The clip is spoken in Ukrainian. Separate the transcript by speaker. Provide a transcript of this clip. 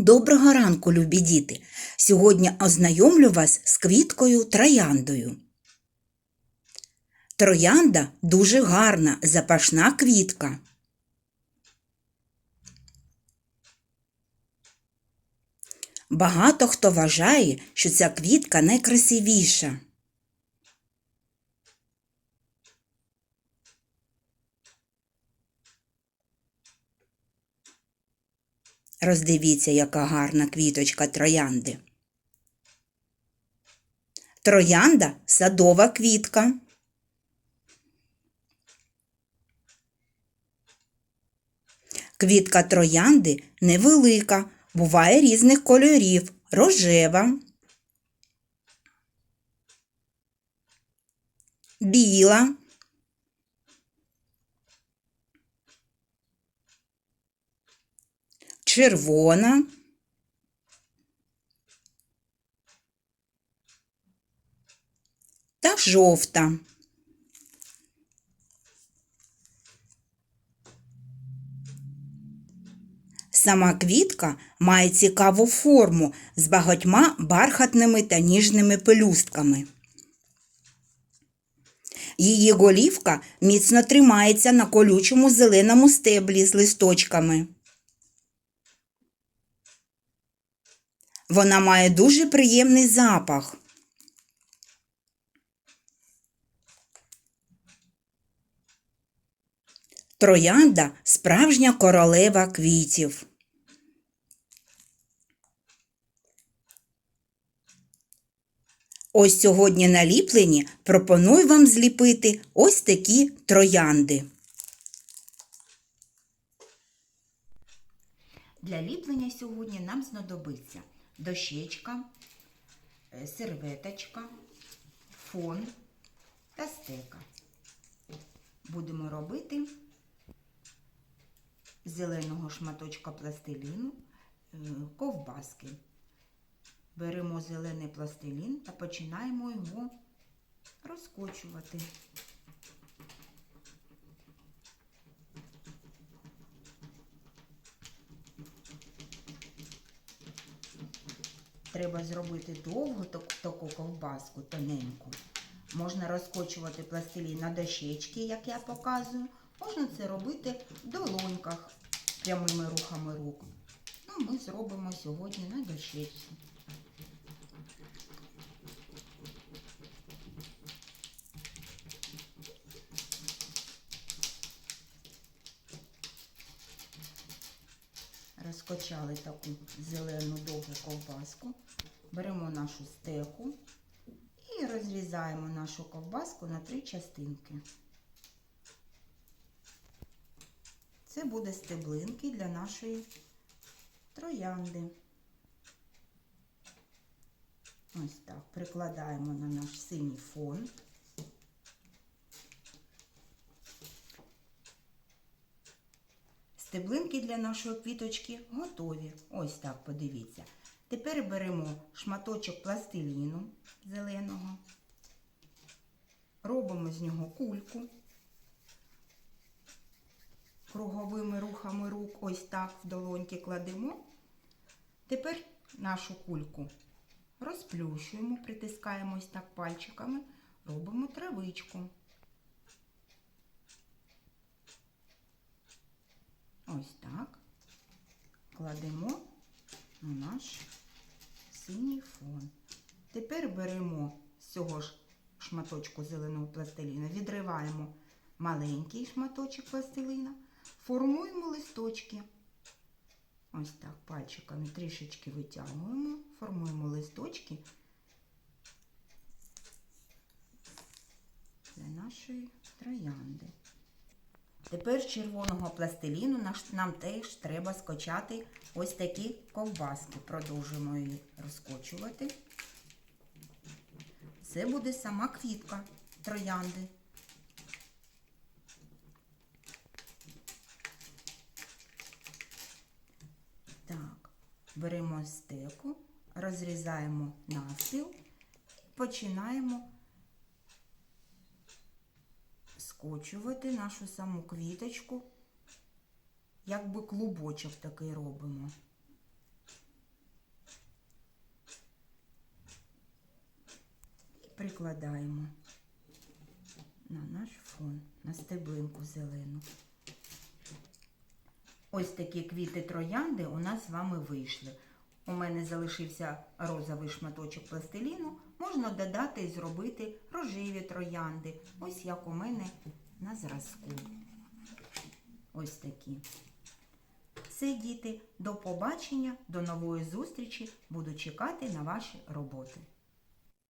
Speaker 1: Доброго ранку, любі діти! Сьогодні ознайомлю вас з квіткою трояндою. Троянда дуже гарна, запашна квітка. Багато хто вважає, що ця квітка найкрасивіша. Роздивіться, яка гарна квіточка троянди. Троянда садова квітка. Квітка троянди невелика, буває різних кольорів, рожева, біла, червона, та жовта. Сама квітка має цікаву форму з багатьма бархатними та ніжними пелюстками. Її голівка міцно тримається на колючому зеленому стеблі з листочками. Вона має дуже приємний запах. Троянда справжня королева квітів. Ось сьогодні на ліпленні пропоную вам зліпити ось такі троянди. Для ліплення сьогодні нам знадобиться дощечка, е, серветочка, фон та стека. Будемо робити зеленого шматочка пластиліну е, ковбаски. Беремо зелений пластилін та починаємо його розкочувати. Треба зробити довгу таку ковбаску тоненьку. Можна розкочувати пластилін на дощечки, як я показую. Можна це робити в долоньках прямими рухами рук. Ну, ми зробимо сьогодні на дощечці. Розкочали таку зелену довгу ковбаску. Беремо нашу стеку і розрізаємо нашу ковбаску на три частинки. Це буде стеблинки для нашої троянди. Ось так. Прикладаємо на наш синій фон. Стеблинки для нашої квіточки готові. Ось так, подивіться. Тепер беремо шматочок пластиліну зеленого, робимо з нього кульку круговими рухами рук, ось так в долоньки кладемо. Тепер нашу кульку розплющуємо, притискаємо ось так пальчиками, робимо травичку. Ось так. Кладемо на наш синій фон. Тепер беремо з цього ж шматочку зеленого пластиліна, відриваємо маленький шматочок пластиліна, формуємо листочки. Ось так пальчиками трішечки витягуємо, формуємо листочки для нашої троянди. Тепер з червоного пластиліну нам теж треба скочати ось такі ковбаски. Продовжуємо її розкочувати. Це буде сама квітка троянди. Так, беремо стеку, розрізаємо навпіл, починаємо скочувати нашу саму квіточку, якби клубочок такий робимо. І прикладаємо на наш фон, на стеблинку зелену. Ось такі квіти троянди у нас з вами вийшли. У мене залишився розовий шматочок пластиліну. Можна додати і зробити рожеві троянди. Ось як у мене на зразку. Ось такі. Все, діти, до побачення, до нової зустрічі. Буду чекати на ваші роботи.